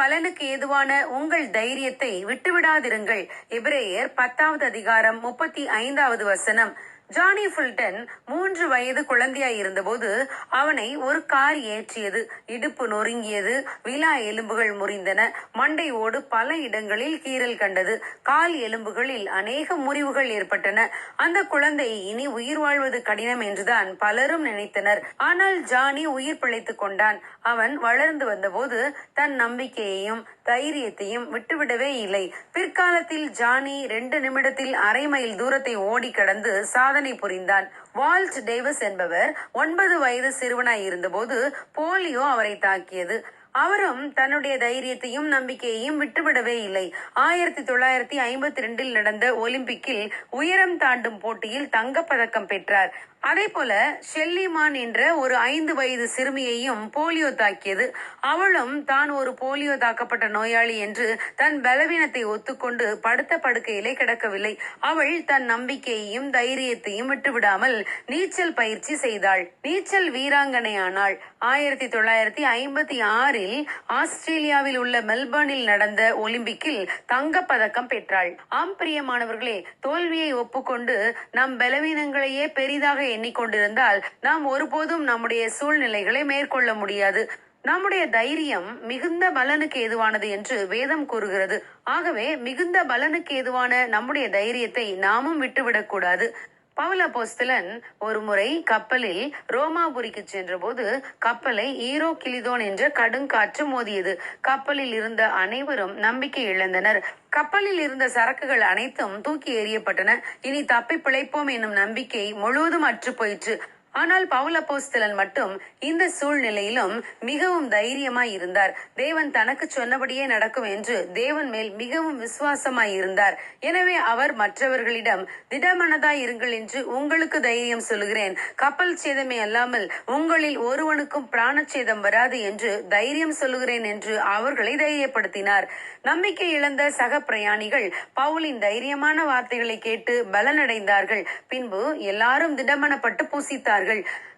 பலனுக்கு ஏதுவான உங்கள் தைரியத்தை விட்டுவிடாதிருங்கள். இப்ரேயர் பத்தாவது அதிகாரம் முப்பத்தி ஐந்தாவது வசனம். ஜானி ஃபுல்டன் மூன்று வயது குழந்தையாய் இருந்தபோது அவனை ஒரு கார் ஏற்றியது. இடுப்பு நொறுங்கியது. விலா எலும்புகள் முறிந்தன. மண்டையோடு பல இடங்களில் கீறல் கண்டது. கால் எலும்புகளில் அநேக முறிவுகள் ஏற்பட்டன. அந்த குழந்தை இனி உயிர் வாழ்வது கடினம் என்றுதான் பலரும் நினைத்தனர். ஆனால் ஜானி உயிர் பிழைத்துக் கொண்டான். அவன் வளர்ந்து வந்தபோது தன் நம்பிக்கையையும் தைரியத்தையும் விட்டுவிடவே இல்லை. பிற்காலத்தில் ஜானி ரெண்டு நிமிடத்தில் அரை மைல் தூரத்தை ஓடி கடந்து சாதனை புரிந்தான். வால்ட் டேவிஸ் என்பவர் ஒன்பது வயது சிறுவனாய் இருந்தபோது போலியோ அவரை தாக்கியது. அவரும் தன்னுடைய தைரியத்தையும் நம்பிக்கையையும் விட்டுவிடவே இல்லை. ஆயிரத்தி தொள்ளாயிரத்தி ஐம்பத்தி ரெண்டில் நடந்த ஒலிம்பிக்கில் உயரம் தாண்டும் போட்டியில் தங்கப்பதக்கம் பெற்றார். அதே போல ஷெல்லிமான் என்ற ஒரு ஐந்து வயது சிறுமியையும் போலியோ தாக்கியது. அவளும் தான் ஒரு போலியோ தாக்கப்பட்ட நோயாளி என்று தன் பலவீனத்தை ஒத்துக்கொண்டு படுத்த படுக்கையிலே கிடக்கவில்லை. அவள் தன் நம்பிக்கையையும் தைரியத்தையும் விட்டுவிடாமல் நீச்சல் பயிற்சி செய்தாள். நீச்சல் வீராங்கனையானாள். ஆயிரத்தி தொள்ளாயிரத்தி ஐம்பத்தி ஆறில் ஆஸ்திரேலியாவில் உள்ள மெல்பர்னில் நடந்த ஒலிம்பிக்கில் தங்கப்பதக்கம் பெற்றாள். ஆம் பிரியமானவர்களே தோல்வியை ஒப்புக்கொண்டு நம் பலவீனங்களையே பெரிதாக எண்ணிக்கொண்டிருந்தால் நாம் ஒருபோதும் நம்முடைய சூழ்நிலைகளை மேற்கொள்ள முடியாது. நம்முடைய தைரியம் மிகுந்த பலனுக்கு ஏதுவானது என்று வேதம் கூறுகிறது. ஆகவே மிகுந்த பலனுக்கு ஏதுவான நம்முடைய தைரியத்தை நாமும் விட்டுவிடக் கூடாது பவுல போஸ்தலன் ஒரு முறை கப்பலில் ரோமாபுரிக்கு சென்றபோது கப்பலை ஈரோ கிளிதோன் என்ற கடுங்காற்று மோதியது. கப்பலில் இருந்த அனைவரும் நம்பிக்கை இழந்தனர். கப்பலில் இருந்த சரக்குகள் அனைத்தும் தூக்கி எறியப்பட்டன. இனி தப்பி பிழைப்போம் என்னும் நம்பிக்கை முழுவதும் அற்று போயிற்று ஆனால் பவுலப்போஸ்தலன் மட்டும் இந்த சூழ்நிலையிலும் மிகவும் தைரியமாய் இருந்தார். தேவன் தனக்கு சொன்னபடியே நடக்கும் என்று தேவன் மேல் மிகவும் விசுவாசமாய் இருந்தார். எனவே அவர் மற்றவர்களிடம் திடமனதாய் இருங்கள் என்று உங்களுக்கு தைரியம் சொல்கிறேன் கப்பல் சேதமே அல்லாமல் உங்களில் ஒருவனுக்கும் பிராணச்சேதம் வராது என்று தைரியம் சொல்லுகிறேன் என்று அவர்களை தைரியப்படுத்தினார். நம்பிக்கை இழந்த சக பிரயாணிகள் பவுலின் தைரியமான வார்த்தைகளை கேட்டு பலனடைந்தார்கள். பின்பு எல்லாரும் திடமனப்பட்டு பூசித்தார்கள்.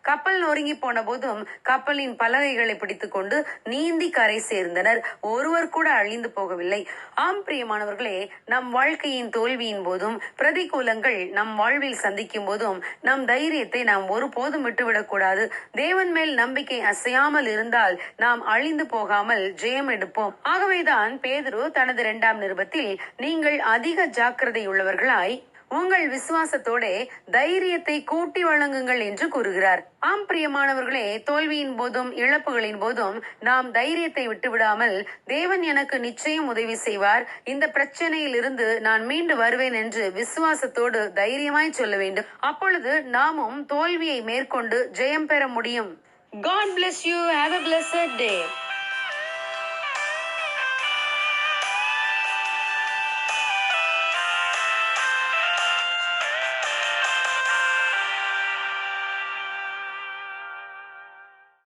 கப்பல் நொறுங்கி போன போதும் கப்பலின் பலகைகளை பிடித்துக்கொண்டு நீந்தி கரை சேர்ந்தனர். ஒருவர் கூட அழிந்து போகவில்லை. ஆம் பிரியமானவர்களே நம் வாழ்க்கையின் தோல்வியின் போதும் பிரதிகூலங்கள் நம் வாழ்வில் சந்திக்கும் போதும் நம் தைரியத்தை நாம் ஒருபோதும் விட்டுவிடக்கூடாது. தேவன் மேல் நம்பிக்கை அசையாமல் இருந்தால் நாம் அழிந்து போகாமல் ஜெயம் எடுப்போம். ஆகவேதான் பேதுரு தனது இரண்டாம் நிருபத்தில் நீங்கள் அதிக ஜாக்கிரதை உள்ளவர்களாய் உங்கள் விசுவாசத்தோட தைரியத்தை கூட்டி வழங்குங்கள் என்று கூறுகிறார் ஆம் பிரியமானவர்களே தோல்வியின் போதும் இழப்புகளின் போதும் நாம் தைரியத்தை விட்டுவிடாமல் தேவன் எனக்கு நிச்சயம் உதவி செய்வார் இந்த பிரச்சனையில் இருந்து நான் மீண்டு வருவேன் என்று விசுவாசத்தோடு தைரியமாய் சொல்ல வேண்டும் அப்பொழுது நாமும் தோல்வியை மேற்கொண்டு ஜெயம் பெற முடியும் God bless you. Have a blessed day.